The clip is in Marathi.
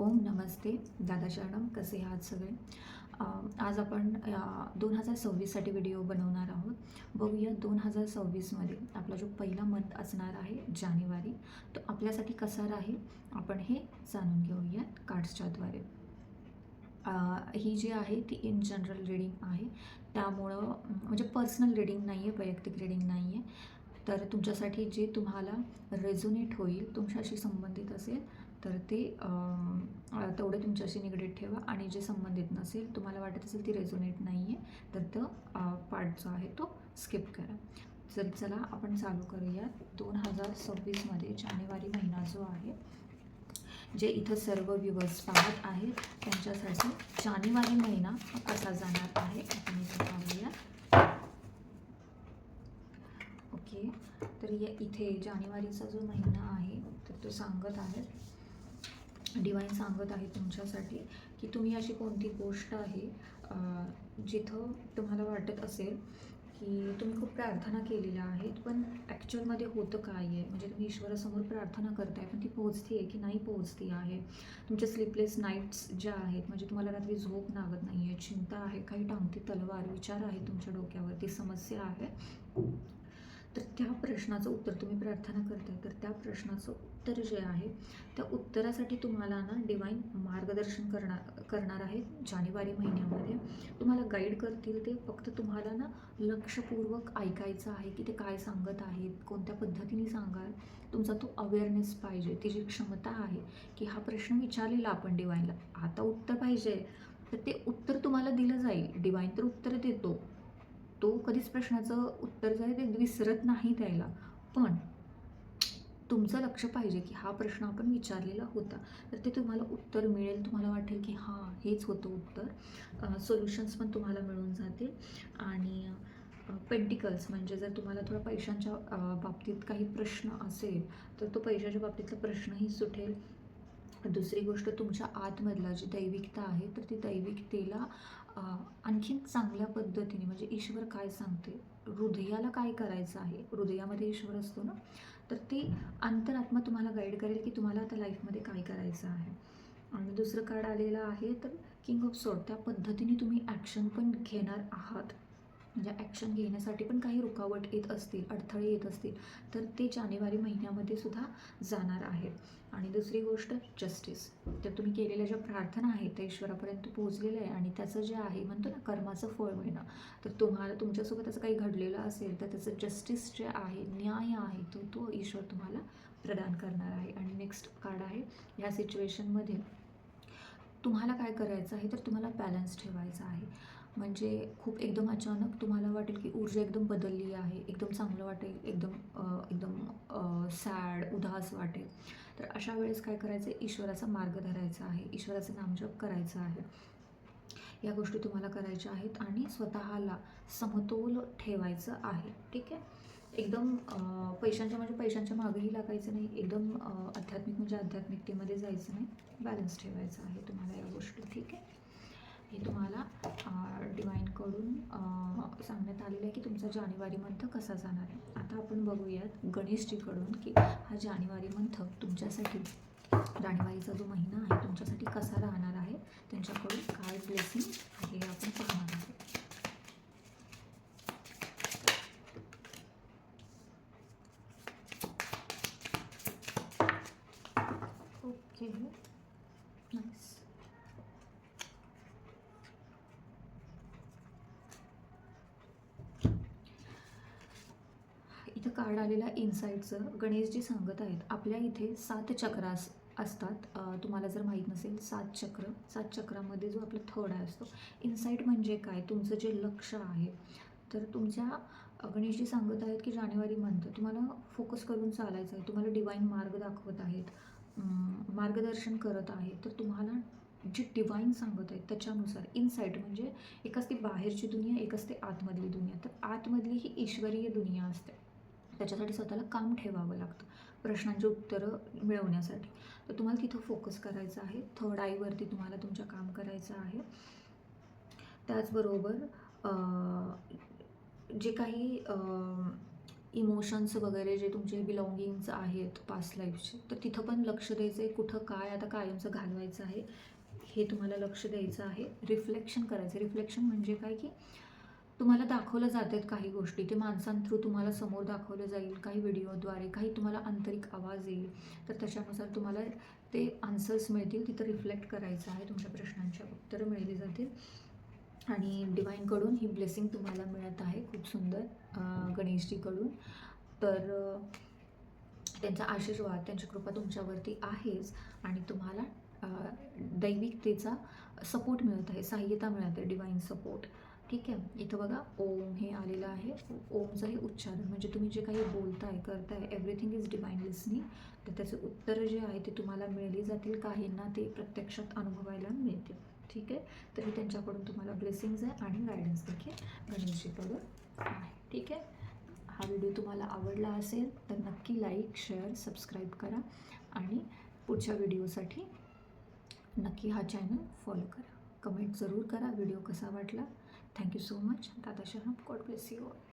ओम नमस्ते. दादा शरणम कसे आहात सगळे? आज आपण दोन हजार सव्वीससाठी व्हिडिओ बनवणार आहोत. बघूया दोन हजार सव्वीसमध्ये आपला जो पहिला मंथ असणार आहे जानेवारी तो आपल्यासाठी कसा राहील? आपण हे जाणून घेऊयात कार्ड्सच्याद्वारे ही जी आहे ती इन जनरल रीडिंग आहे. त्यामुळं म्हणजे पर्सनल रीडिंग नाही आहे वैयक्तिक रीडिंग नाही आहे तर तुमच्यासाठी जे तुम्हाला रेझोनेट होईल तुमच्याशी संबंधित असेल तर ते तेवढे तुमच्याशी निगडीत ठेवा आणि जे संबंधित नसेल तुम्हाला वाटत असेल ती रेझोनेट नाही आहे तर तो पार्ट जो आहे तो स्किप करा. तर चला आपण चालू करूया. दोन हजार सव्वीसमध्ये जानेवारी महिना जो आहे जे इथं सर्व व्ह्युअर्स पाहत आहेत त्यांच्यासाठी जानेवारी महिना कसा जाणार आहे आपण इथे पाहूया. ओके. तर या इथे जानेवारीचा जो महिना आहे तर तो सांगत आहे डिवाईन सांगत आहे तुमच्यासाठी की तुम्ही अशी कोणती गोष्ट आहे जिथं तुम्हाला वाटत असेल की तुम्ही खूप प्रार्थना केलेल्या आहेत पण ॲक्च्युअलमध्ये होतं काय आहे? म्हणजे तुम्ही ईश्वरासमोर प्रार्थना करताय पण ती पोहोचते आहे की नाही पोहोचती आहे? तुमच्या स्लीपलेस नाईट्स ज्या आहेत म्हणजे तुम्हाला रात्री झोप लागत नाही आहे चिंता आहे काही टांगती तलवार विचार आहे तुमच्या डोक्यावरती समस्या आहे. तर त्या प्रश्नाचं उत्तर तुम्ही प्रार्थना करताय. तर त्या प्रश्नाचं उत्तर जे आहे त्या उत्तरासाठी तुम्हाला ना डिवाईन मार्गदर्शन करणार करणार आहे जानेवारी महिन्यामध्ये. तुम्हाला गाईड करतील ते. फक्त तुम्हाला ना लक्षपूर्वक ऐकायचं आहे की ते काय सांगत आहेत कोणत्या पद्धतीने सांगाल. तुमचा तो अवेअरनेस पाहिजे. ती जी क्षमता आहे की हा प्रश्न विचारलेला आपण डिवाईनला आता उत्तर पाहिजे. तर ते उत्तर तुम्हाला दिलं जाईल. डिवाईन तर उत्तर देतो. तो कधीच प्रश्नाचं उत्तर जे आहे ते विसरत नाही द्यायला पण तुमचं लक्ष पाहिजे की हा प्रश्न आपण विचारलेला होता. तर ते तुम्हाला उत्तर मिळेल. तुम्हाला वाटेल की हां हेच होतं उत्तर. सोल्युशन्स पण तुम्हाला मिळून जातील. आणि पेंटिकल्स म्हणजे जर तुम्हाला थोडा पैशांच्या बाबतीत काही प्रश्न असेल तर तो पैशाच्या बाबतीतला प्रश्नही सुटेल. दुसरी गोष्ट तुमच्या आतमधला जी दैविकता आहे तर ती दैविकतेला आणखीन चांगल्या पद्धतीने म्हणजे ईश्वर काय सांगते हृदयाला काय करायचं आहे? हृदयामध्ये ईश्वर असतो ना? तर ते अंतरात्मा तुम्हाला गाईड करेल की तुम्हाला आता लाईफमध्ये काय करायचं आहे. आणि दुसरं कार्ड आलेलं आहे तर किंग ऑफ सॉर्ट त्या पद्धतीने तुम्ही ॲक्शन पण घेणार आहात. म्हणजे ॲक्शन घेण्यासाठी पण काही रुकावट येत असतील अडथळे येत असतील तर ते जानेवारी महिन्यामध्ये सुद्धा जाणार आहेत. आणि दुसरी गोष्ट जस्टिस तर तुम्ही केलेल्या ज्या प्रार्थना आहेत त्या ईश्वरापर्यंत पोहोचलेलं आहे आणि त्याचं जे आहे म्हणतो ना कर्माचं फळ मिळणं. तर तुम्हाला तुमच्यासोबत असं काही घडलेलं असेल तर त्याचं जस्टिस जे आहे न्याय आहे तो तो ईश्वर तुम्हाला प्रदान करणार आहे. आणि नेक्स्ट कार्ड आहे ह्या सिच्युएशनमध्ये तुम्हाला काय करायचं आहे तर तुम्हाला बॅलन्स ठेवायचा आहे. म्हणजे खूप एकदम अचानक तुम्हाला वाटेल की ऊर्जा एकदम बदलली आहे एकदम चांगलं वाटेल एकदम एकदम सॅड उदास वाटेल. तर अशा वेळेस काय करायचं? आहे ईश्वराचा मार्ग धरायचा आहे ईश्वराचं नामजप करायचं आहे. या गोष्टी तुम्हाला करायच्या आहेत आणि स्वतःला समतोल ठेवायचं आहे ठीक आहे? एकदम पैशांच्या म्हणजे पैशांच्या मागेही लागायचं नाही एकदम आध्यात्मिक म्हणजे आध्यात्मिकतेमध्ये जायचं नाही. बॅलन्स ठेवायचं आहे तुम्हाला या गोष्टी ठीक आहे? हे तुम्हाला डिवाईनकडून सांगण्यात आलेलं आहे की तुमचा जानेवारी मंथ कसा जाणार आहे. आता आपण बघूयात गणेशजीकडून की हा जानेवारी मंथ तुमच्यासाठी जानेवारीचा जो महिना आहे तुमच्यासाठी कसा राहणार आहे त्यांच्याकडून काय ब्लेसिंग हे आपण पाहणार आहोत ओके नाईस इथं कार्ड आलेला इन्साईटचं गणेशजी सांगत आहेत. आपल्या इथे सात चक्र असतात. तुम्हाला जर माहीत नसेल सात चक्र. सात चक्रामध्ये जो आपला थर्ड असतो. इन्साईट म्हणजे काय? तुमचं जे लक्ष आहे. तर तुमच्या गणेशजी सांगत आहेत की जानेवारी मंथ तुम्हाला फोकस करून चालायचं आहे. तुम्हाला डिवाईन मार्ग दाखवत आहेत. मार्गदर्शन करत आहेत तर तुम्हाला जे डिवाईन सांगत आहेत त्याच्यानुसार इनसाईट म्हणजे एक असते बाहेरची दुनिया एक असते आतमधली दुनिया. तर आतमधली ही ईश्वरीय दुनिया असते. त्याच्यासाठी स्वतःला काम ठेवावं लागतं प्रश्नांची उत्तरं मिळवण्यासाठी. तर तुम्हाला तिथं फोकस करायचं आहे. थर्ड आईवरती तुम्हाला तुमचं काम करायचं आहे. त्याचबरोबर जे काही इमोशन्स वगैरे जे तुमचे बिलॉंगिंग्स आहेत पास्ट लाईफचे तर तिथं पण लक्ष द्यायचं आहे कुठं काय आता कायमचं घालवायचं आहे हे तुम्हाला लक्ष द्यायचं आहे. रिफ्लेक्शन करायचं रिफ्लेक्शन म्हणजे काय की तुम्हाला दाखवलं जात आहेत काही गोष्टी. ते माणसांथ्रू तुम्हाला समोर दाखवलं जाईल. काही व्हिडिओद्वारे काही तुम्हाला आंतरिक आवाज येईल. तर त्याच्यानुसार तुम्हाला ते आन्सर्स मिळतील. तिथं रिफ्लेक्ट करायचं आहे. तुमच्या प्रश्नांच्या उत्तरं मिळली जातील. आणि डिवाईनकडून ही ब्लेसिंग तुम्हाला मिळत आहे. खूप सुंदर गणेशजीकडून. तर त्यांचा आशीर्वाद त्यांची कृपा तुमच्यावरती आहेच. आणि तुम्हाला दैविकतेचा सपोर्ट मिळत आहे. सहाय्यता मिळत आहे. डिवाईन सपोर्ट ठीक आहे. इथं बघा ओम हे आलेलं आहे. ओमचं हे उच्चारण म्हणजे तुम्ही जे काही बोलताय करताय एव्हरीथिंग इज डिवाईन लिसनिंग तर त्याचे उत्तर जे आहे ते तुम्हाला मिळली जातील. काहींना ते प्रत्यक्षात अनुभवायला मिळतील. ठीक आहे? तरी त्यांच्याकडून तुम्हाला ब्लेसिंग्ज आहे आणि गायडन्स देखील गणेशजीकडून आहे. ठीक आहे? हा व्हिडिओ तुम्हाला आवडला असेल तर नक्की लाईक शेअर सबस्क्राईब करा आणि पुढच्या व्हिडिओसाठी नक्की हा चॅनल फॉलो करा. कमेंट जरूर करा व्हिडिओ कसा वाटला. Thank you so much. Dada Sharam. God bless you all.